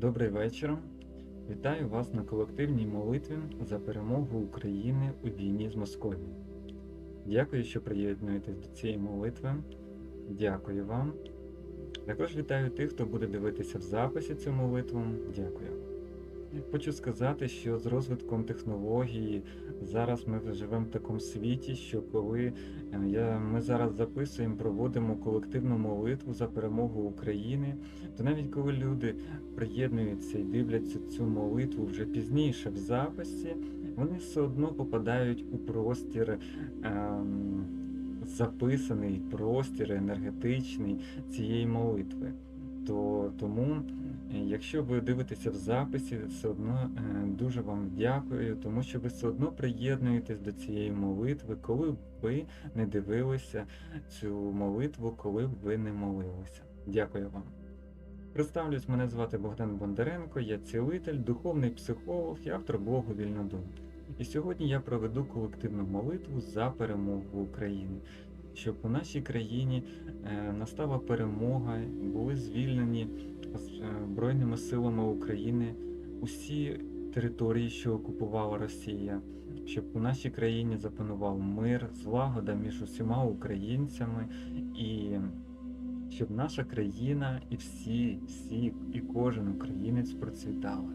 Добрий вечір. Вітаю вас на колективній молитві за перемогу України у війні з Московією. Дякую, що приєднуєтесь до цієї молитви. Дякую вам. Також вітаю тих, хто буде дивитися в записі цю молитву. Дякую. Хочу сказати, що з розвитком технології зараз ми живемо в такому світі, що коли е, я, ми зараз записуємо, проводимо колективну молитву за перемогу України, то навіть коли люди приєднуються і дивляться цю молитву вже пізніше в записі, вони все одно попадають у простір. Ем, записаний простір енергетичний цієї молитви. То тому, якщо ви дивитеся в записі, все одно е, дуже вам дякую, тому що ви все одно приєднуєтесь до цієї молитви, коли б ви не дивилися цю молитву, коли б ви не молилися. Дякую вам. Представлюсь, мене звати Богдан Бондаренко, я цілитель, духовний психолог і автор блогу Вільнодум. І сьогодні я проведу колективну молитву за перемогу України, щоб у нашій країні е, настала перемога, були звільнені е, Збройними силами України усі території, що окупувала Росія, щоб у нашій країні запанував мир, злагода між усіма українцями і щоб наша країна і всі, всі, і кожен українець процвітали.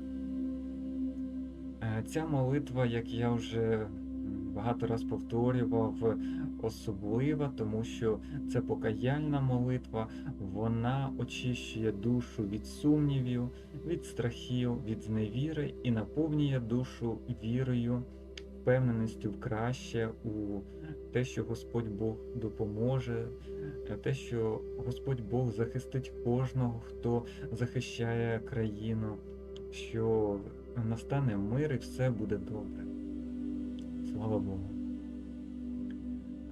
Е, Ця молитва, як я вже багато раз повторював, особлива, тому що це покаяльна молитва, вона очищує душу від сумнівів, від страхів, від зневіри і наповнює душу вірою, впевненістю в краще, у те, що Господь Бог допоможе, е, те, що Господь Бог захистить кожного, хто захищає країну, що настане мир і все буде добре. Слава Богу.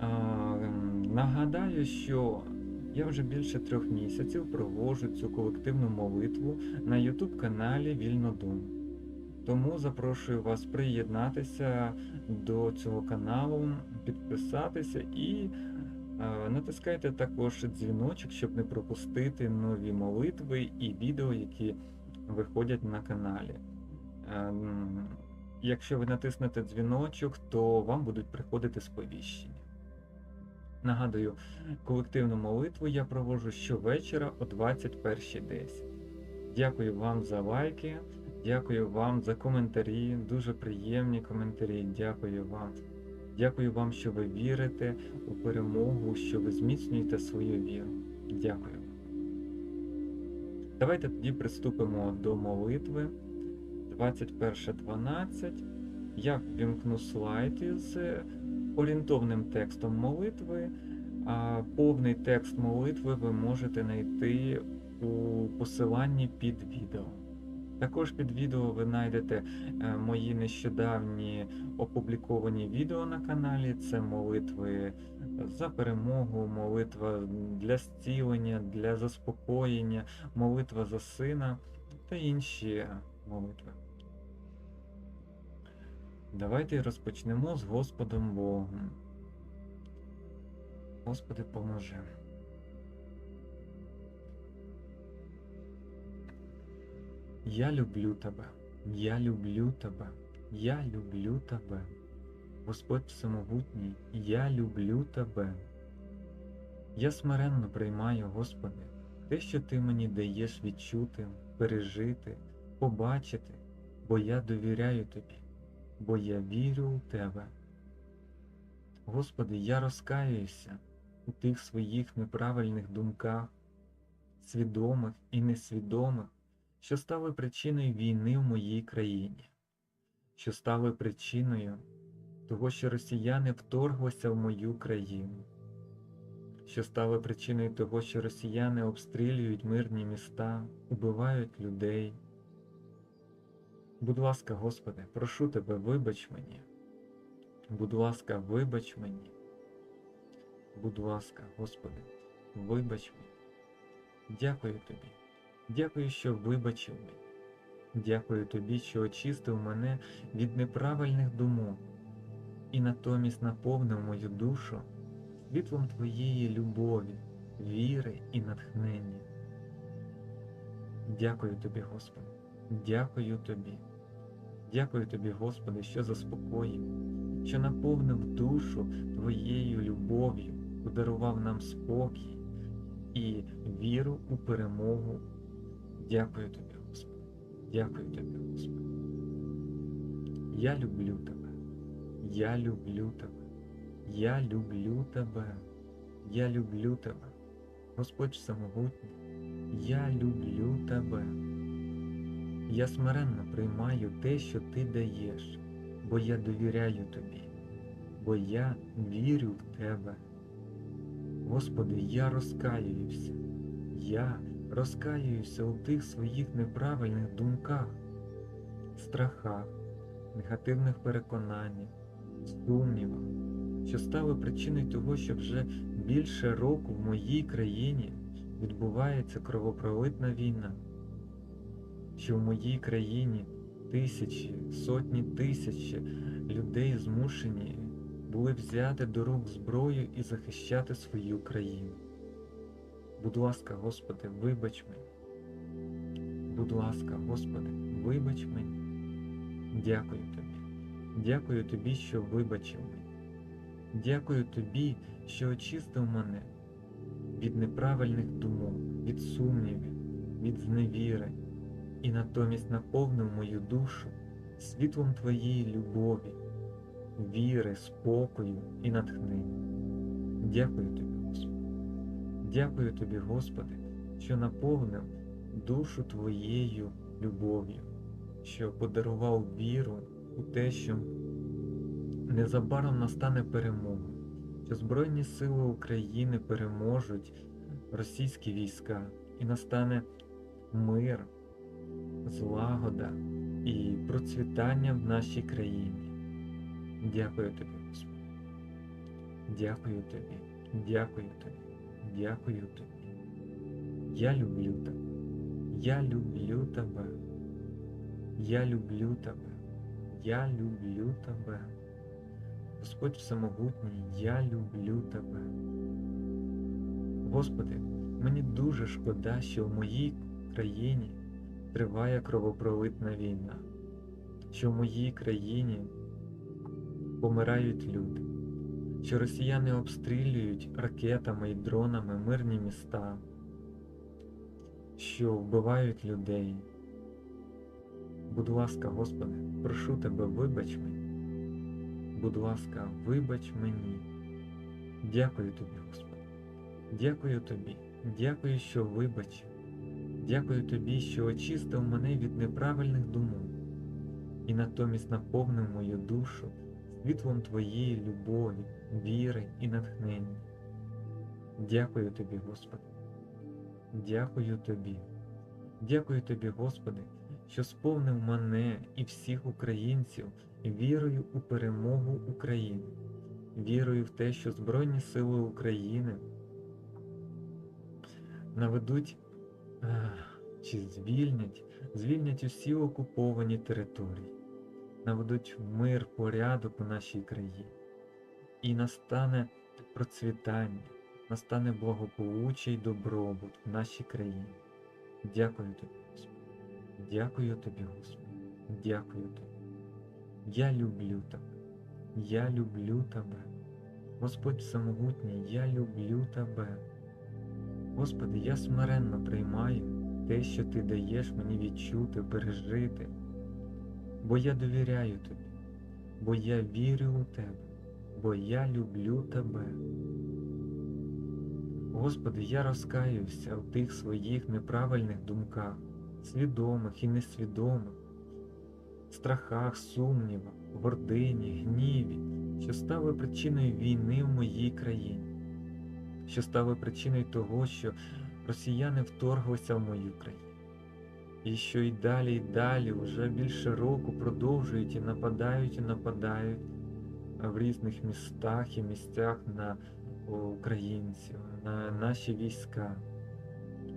Ем, нагадаю, що я вже більше трьох місяців проводжу цю колективну молитву на YouTube каналі Вільнодум. Тому запрошую вас приєднатися до цього каналу, підписатися і е, натискайте також дзвіночок, щоб не пропустити нові молитви і відео, які виходять на каналі. Ем, Якщо ви натиснете дзвіночок, то вам будуть приходити сповіщення. Нагадую, колективну молитву я проводжу щовечора о 21.10. Дякую вам за лайки, дякую вам за коментарі, дуже приємні коментарі. Дякую вам. Дякую вам, що ви вірите у перемогу, що ви зміцнюєте свою віру. Дякую. Давайте тоді приступимо до молитви. 21.12. Я вімкну слайд із орієнтовним текстом молитви, а повний текст молитви ви можете знайти у посиланні під відео. Також під відео ви знайдете е, мої нещодавні опубліковані відео на каналі. Це молитви за перемогу, молитва для зцілення, для заспокоєння, молитва за сина та інші молитви. Давайте розпочнемо з Господом Богом. Господи, поможи. Я люблю Тебе, я люблю Тебе, я люблю Тебе. Господь Всемогутній, я люблю Тебе. Я смиренно приймаю, Господи, те, що Ти мені даєш відчути, пережити, побачити, бо я довіряю Тобі, бо я вірю у Тебе. Господи, я розкаююся у тих своїх неправильних думках, свідомих і несвідомих, що стали причиною війни в моїй країні, що стали причиною того, що росіяни вторглися в мою країну, що стали причиною того, що росіяни обстрілюють мирні міста, убивають людей. Будь ласка, Господи, прошу Тебе, вибач мені. Будь ласка, вибач мені. Будь ласка, Господи, вибач мені. Дякую Тобі. Дякую, що вибачив мені. Дякую Тобі, що очистив мене від неправильних думок і натомість наповнив мою душу світлом Твоєї любові, віри і натхнення. Дякую тобі, Господи. Дякую тобі. Дякую тобі, Господи, що заспокоїв, що наповнив душу Твоєю любов'ю, подарував нам спокій і віру у перемогу. Дякую тобі, Господи. Дякую тобі, Господи. Я люблю тебе. Я люблю тебе. Я люблю тебе. Я люблю тебе. Господь самогутній. Я люблю тебе. Я смиренно приймаю те, що ти даєш, бо я довіряю тобі, бо я вірю в тебе. Господи, я розкаююся. Я розкаююся у тих своїх неправильних думках, страхах, негативних переконаннях, сумнівах, що стали причиною того, що вже більше року в моїй країні відбувається кровопролитна війна, що в моїй країні тисячі, сотні тисячі людей змушені були взяти до рук зброю і захищати свою країну. Будь ласка, Господи, вибач мені. Будь ласка, Господи, вибач мені. Дякую Тобі. Дякую Тобі, що вибачив мене. Дякую Тобі, що очистив мене від неправильних думок, від сумнівів, від зневіри, і натомість наповнив мою душу світлом Твоєї любові, віри, спокою і натхнення. Дякую Тобі, Господи. Дякую Тобі, Господи, що наповнив душу Твоєю любов'ю, що подарував віру у те, що незабаром настане перемога, що Збройні Сили України переможуть російські війська і настане мир, злагода і процвітання в нашій країні. Дякую тобі, Господи. Дякую тобі, дякую тобі, дякую тобі. Я люблю тебе. Я люблю тебе. Я люблю тебе. Я люблю тебе. Господь Всемогутній, я люблю тебе. Господи, мені дуже шкода, що в моїй країні триває кровопролитна війна, що в моїй країні помирають люди, що росіяни обстрілюють ракетами і дронами мирні міста, що вбивають людей. Будь ласка, Господи, прошу Тебе, вибач мені. Будь ласка, вибач мені. Дякую Тобі, Господи. Дякую Тобі. Дякую, що вибачив. Дякую Тобі, що очистив мене від неправильних думок і натомість наповнив мою душу світлом Твоєї любові, віри і натхнення. Дякую Тобі, Господи. Дякую Тобі. Дякую Тобі, Господи, що сповнив мене і всіх українців вірою у перемогу України, вірою в те, що Збройні Сили України наведуть чи звільнять, звільнять усі окуповані території, наведуть мир, порядок у нашій країні, і настане процвітання, настане благополуччя й добробут в нашій країні. Дякую тобі, Господи. Дякую тобі, Господи. Дякую тобі. Я люблю тебе. Я люблю тебе. Господь Всемогутній, я люблю тебе. Господи, я смиренно приймаю те, що Ти даєш мені відчути, пережити, бо я довіряю Тобі, бо я вірю у Тебе, бо я люблю Тебе. Господи, я розкаюся в тих своїх неправильних думках, свідомих і несвідомих, страхах, сумнівах, гордині, гніві, що стали причиною війни в моїй країні що стали причиною того, що росіяни вторглися в мою країну. І що і далі, і далі, вже більше року продовжують і нападають, і нападають в різних містах і місцях на українців, на наші війська,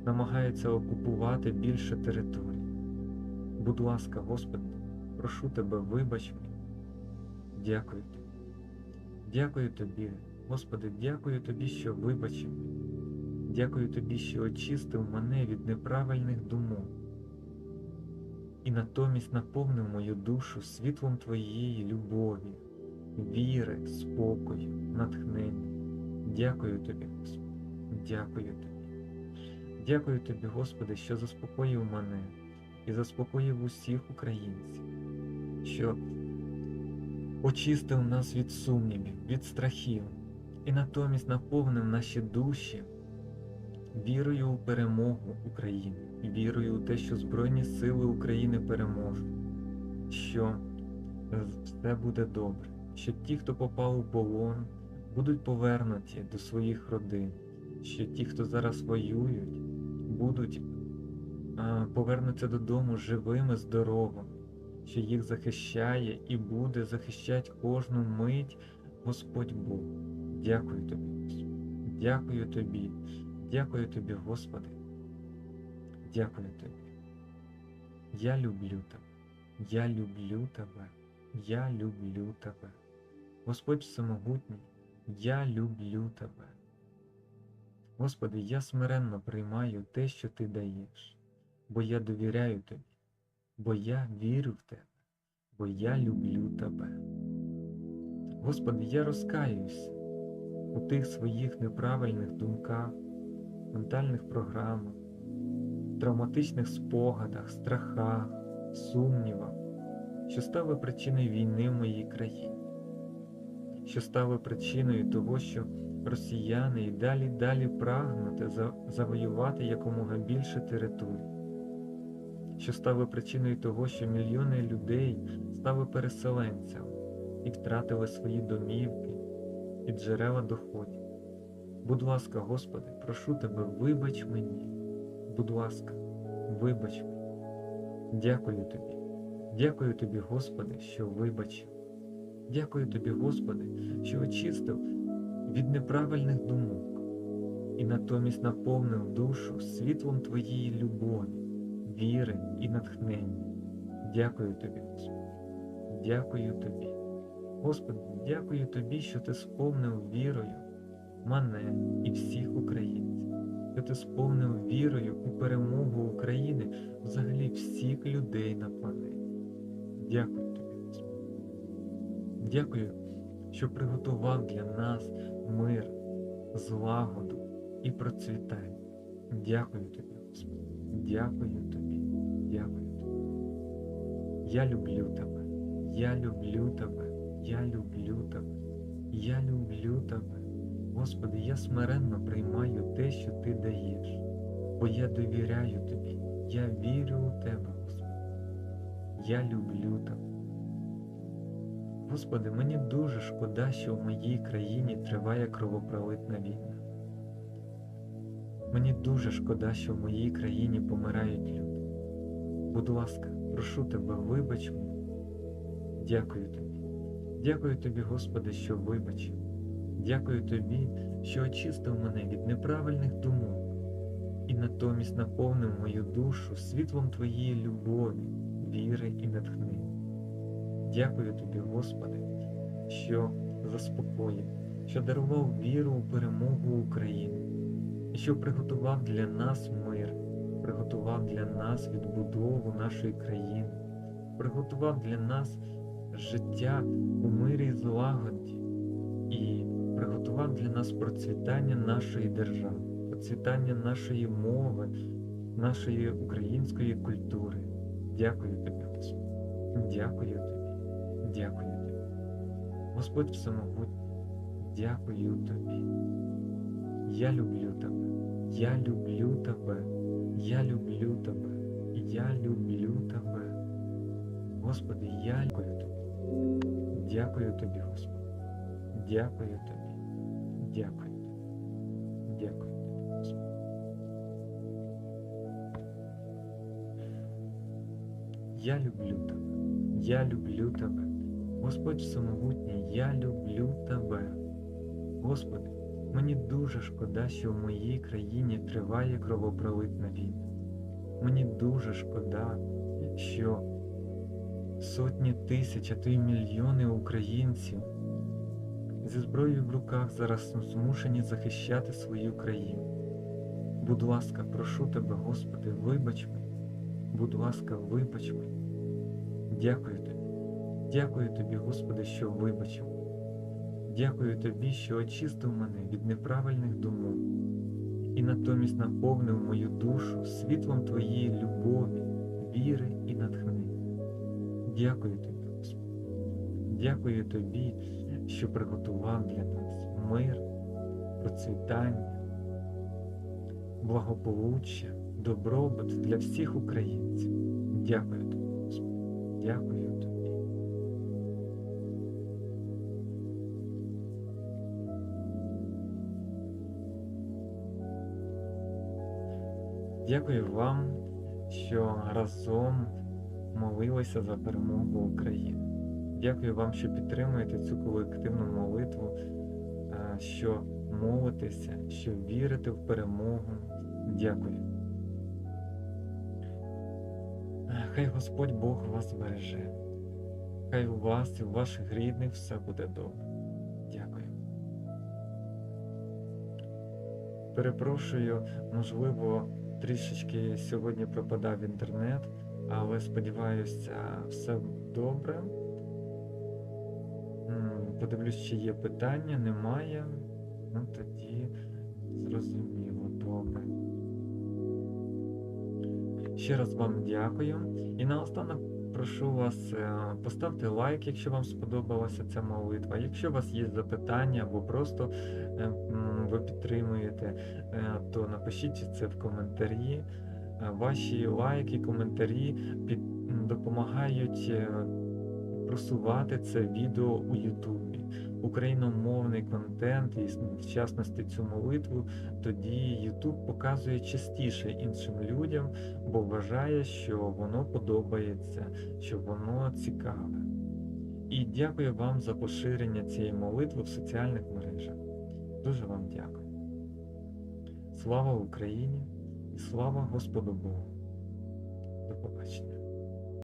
намагаються окупувати більше територій. Будь ласка, Господи, прошу Тебе, вибач мені. Дякую Тобі. Дякую Тобі. Господи, дякую Тобі, що вибачив. Дякую Тобі, що очистив мене від неправильних думок і натомість наповнив мою душу світлом Твоєї любові, віри, спокою, натхнення. Дякую Тобі, Господи, дякую Тобі. Дякую Тобі, Господи, що заспокоїв мене і заспокоїв усіх українців, що очистив нас від сумнівів, від страхів і натомість наповнив наші душі вірою у перемогу України, вірою у те, що Збройні Сили України переможуть, що все буде добре, що ті, хто попав у полон, будуть повернуті до своїх родин, що ті, хто зараз воюють, будуть а, повернуться додому живими, здоровими, що їх захищає і буде захищати кожну мить Господь Бог. Дякую тобі, Дякую тобі. Дякую тобі, Господи. Дякую тобі. Я люблю тебе. Я люблю тебе. Я люблю тебе. Господь Всемогутній, я люблю тебе. Господи, я смиренно приймаю те, що Ти даєш, бо я довіряю Тобі, бо я вірю в Тебе, бо я люблю Тебе. Господи, я розкаюся у тих своїх неправильних думках, ментальних програмах, травматичних спогадах, страхах, сумнівах, що стали причиною війни в моїй країні, що стали причиною того, що росіяни і далі далі прагнуть завоювати якомога більше територій, що стали причиною того, що мільйони людей стали переселенцями і втратили свої домівки і джерела доходів. Будь ласка, Господи, прошу Тебе, вибач мені, будь ласка, вибач мені. Дякую Тобі, дякую Тобі, Господи, що вибачив. Дякую Тобі, Господи, що очистив від неправильних думок і натомість наповнив душу світлом Твоєї любові, віри і натхнення. Дякую Тобі, Господи, дякую Тобі. Господи, дякую Тобі, що Ти сповнив вірою мене і всіх українців, що Ти сповнив вірою у перемогу України, взагалі всіх людей на планеті. Дякую Тобі, Господи. Дякую, що приготував для нас мир, злагоду і процвітання. Дякую Тобі, Господи. Дякую Тобі, дякую Тобі. Я люблю Тебе, я люблю Тебе, я люблю Тебе, я люблю Тебе. Господи, я смиренно приймаю те, що Ти даєш, бо я довіряю Тобі, я вірю у Тебе, Господи. Я люблю Тебе. Господи, мені дуже шкода, що в моїй країні триває кровопролитна війна. Мені дуже шкода, що в моїй країні помирають люди. Будь ласка, прошу тебе, вибач мене. Дякую тобі. Дякую тобі, Господи, що вибачив. Дякую тобі, що очистив мене від неправильних думок і натомість наповнив мою душу світлом Твоєї любові, віри і натхнення. Дякую тобі, Господи, що заспокоїв, що дарував віру у перемогу України і що приготував для нас мир, приготував для нас відбудову нашої країни, приготував для нас життя у мирі і злагоді і приготував для нас процвітання нашої держави, процвітання нашої мови, нашої української культури. Дякую тобі, Господи. Дякую тобі. Дякую тобі. Господь Всемогутній, дякую тобі. Я люблю тебе, я люблю тебе, я люблю тебе, я люблю тебе. Господи, я дякую тобі. Дякую тобі, Господи. Дякую тобі. Дякую тобі. Дякую тобі, Господи. Я люблю тебе. Я люблю тебе. Господь Всемогутній, я люблю тебе. Господи, мені дуже шкода, що в моїй країні триває кровопролитна війна. Мені дуже шкода, що сотні тисяч, а то й мільйони українців зі зброєю в руках зараз змушені захищати свою країну. Будь ласка, прошу тебе, Господи, вибач мені. Будь ласка, вибач мені. Дякую тобі. Дякую тобі, Господи, що вибачив. Дякую тобі, що очистив мене від неправильних думок і натомість наповнив мою душу світлом Твоєї любові, віри і натхнення. Дякую тобі, Господи. Дякую тобі, що приготував для нас мир, процвітання, благополуччя, добробут для всіх українців. Дякую тобі, Господи. Дякую тобі. Дякую вам, що разом молилися за перемогу України. Дякую вам, що підтримуєте цю колективну молитву, е, що молитеся, що вірите в перемогу. Дякую. Е, Хай Господь Бог вас береже. Хай у вас і у ваших рідних все буде добре. Дякую. Перепрошую, можливо, трішечки сьогодні пропадав інтернет, але сподіваюся, все добре. Подивлюсь, чи є питання, немає. Ну тоді зрозуміло, добре. Ще раз вам дякую. І наостанок прошу вас е, поставте лайк, якщо вам сподобалася ця молитва. Якщо у вас є запитання або просто е, ви підтримуєте, е, то напишіть це в коментарі. Е, Ваші лайки, коментарі під, допомагають е, просувати це відео у Ютубі. Україномовний контент, і в частності цю молитву, тоді YouTube показує частіше іншим людям, бо вважає, що воно подобається, що воно цікаве. І дякую вам за поширення цієї молитви в соціальних мережах. Дуже вам дякую. Слава Україні слава Господу Богу. До побачення.